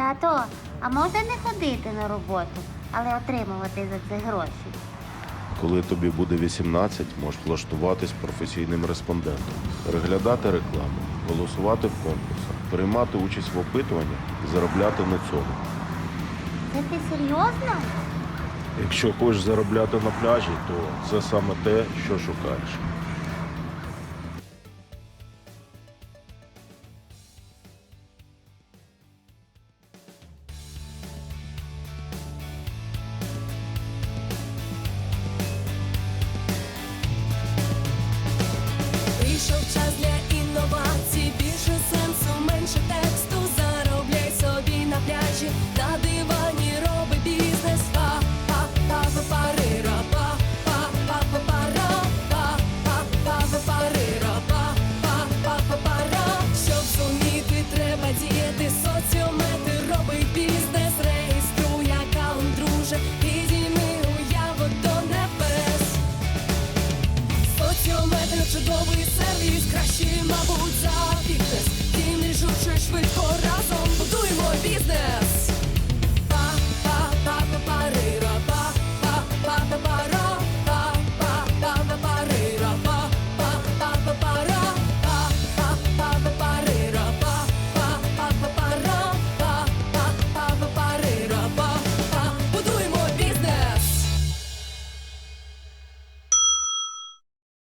Тато, а можна не ходити на роботу, але отримувати за це гроші? Коли тобі буде 18, можеш влаштуватись професійним респондентом, переглядати рекламу, голосувати в конкурсах, приймати участь в опитуваннях і заробляти на цьому. Це ти серйозно? Якщо хочеш заробляти на пляжі, то це саме те, що шукаєш. час для Чудовий сервіс, кращий, мабуть,